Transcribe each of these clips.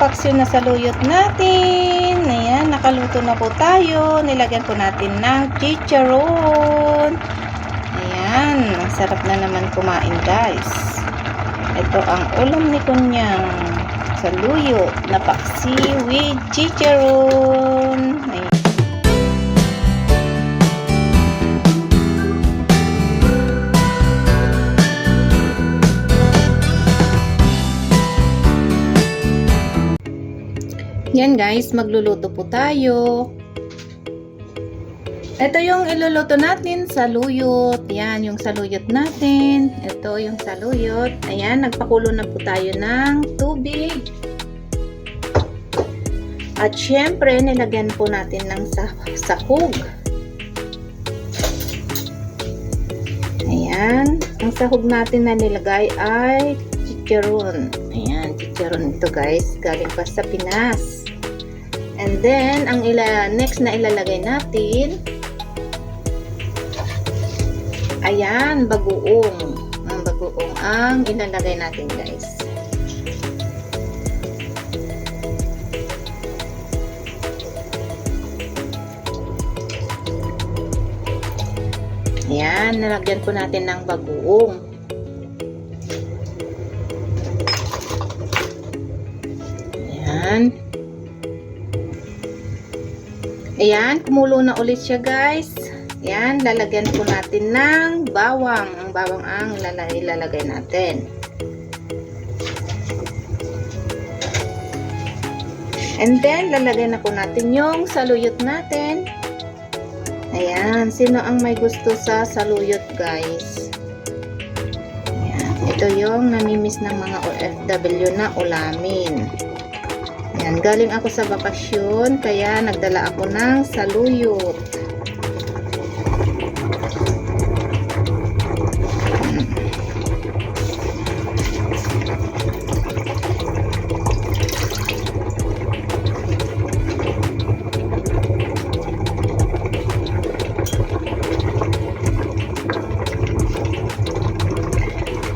paksyo na saluyot natin. Ayan, nakaluto na po tayo. Nilagyan po natin ng chicharon. Ayan, ang sarap na naman kumain guys. Ito ang ulam ni Kunyang saluyot na paksi with chicharon. Ayan. Yan guys, magluluto po tayo. Ito yung iluluto natin, saluyot. Yan, yung saluyot natin. Ito yung saluyot. Ayan, nagpakulo na po tayo ng tubig. At syempre, nilagyan po natin ng sa sahog. Ayan, ang sahog natin na nilagay ay chicharon. Ayan, chicharon ito guys, galing pa sa Pinas. And then, ang ila next na ilalagay natin, ayan, bagoong. Ang bagoong ang ilalagay natin guys. Ayan, nalagyan po natin ng bagoong. Ayan, kumulo na ulit siya guys. Ayan, lalagyan po natin ng bawang. Ang bawang ang lala- ilalagay natin. And then, lalagay na po natin yung saluyot natin. Ayan, sino ang may gusto sa saluyot guys? Ayan, ito yung namimiss ng mga OFW na ulamin. Ayan, galing ako sa bakasyon, kaya nagdala ako ng saluyot.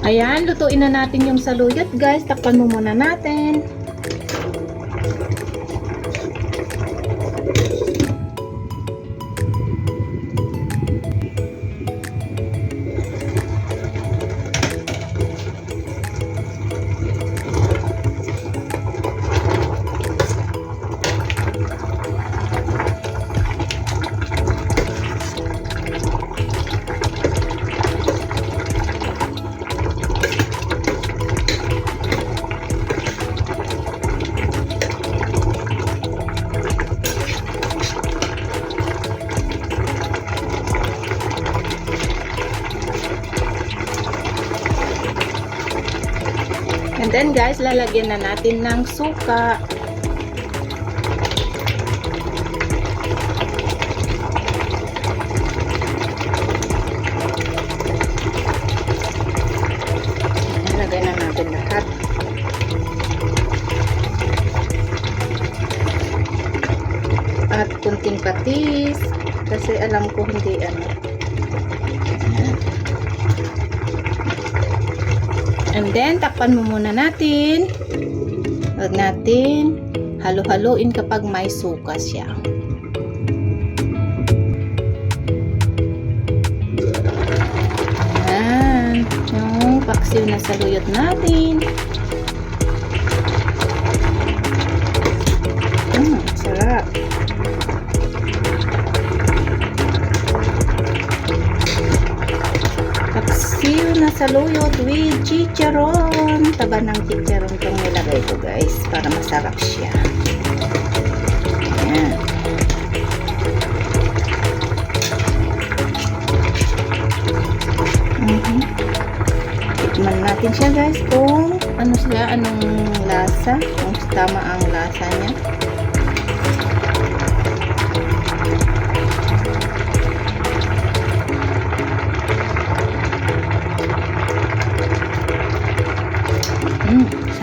Ayan, lutuin na natin yung saluyot guys. Takpan mo muna natin. Then guys, lalagyan na natin ng suka. Lagay na natin lahat. At kunting patis. Kasi alam ko hindi ano. And then, takpan mo muna natin. Huwag natin halo-haloin kapag may suka siya. Ayan. Yung paksiw na saluyot natin. Paksiw na saluyot with chicharon. Taba ng chicharon itong nilagay ko guys para masarap siya. Ayan. Tikman natin siya guys kung ano siya, anong lasa, kung tama ang lasa niya.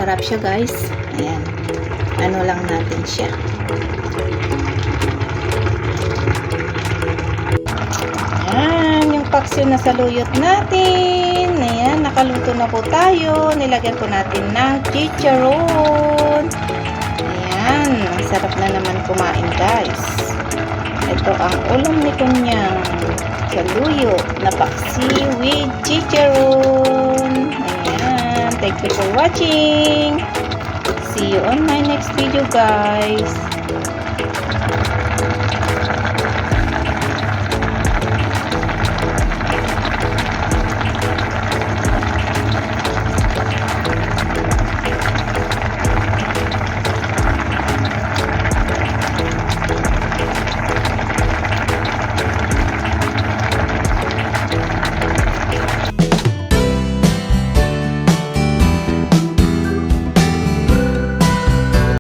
Mm, sarap siya guys. Ayan. Ano lang natin siya. Ayan, yung paksiw na saluyot natin. Ayan, nakaluto na po tayo. Nilagyan po natin ng chicharon. Ayan, ang sarap na naman kumain guys. Ito ang ulam ni Kunyang saluyo na paksi with chicharon. Ayan, thank you for watching. See you on my next video guys.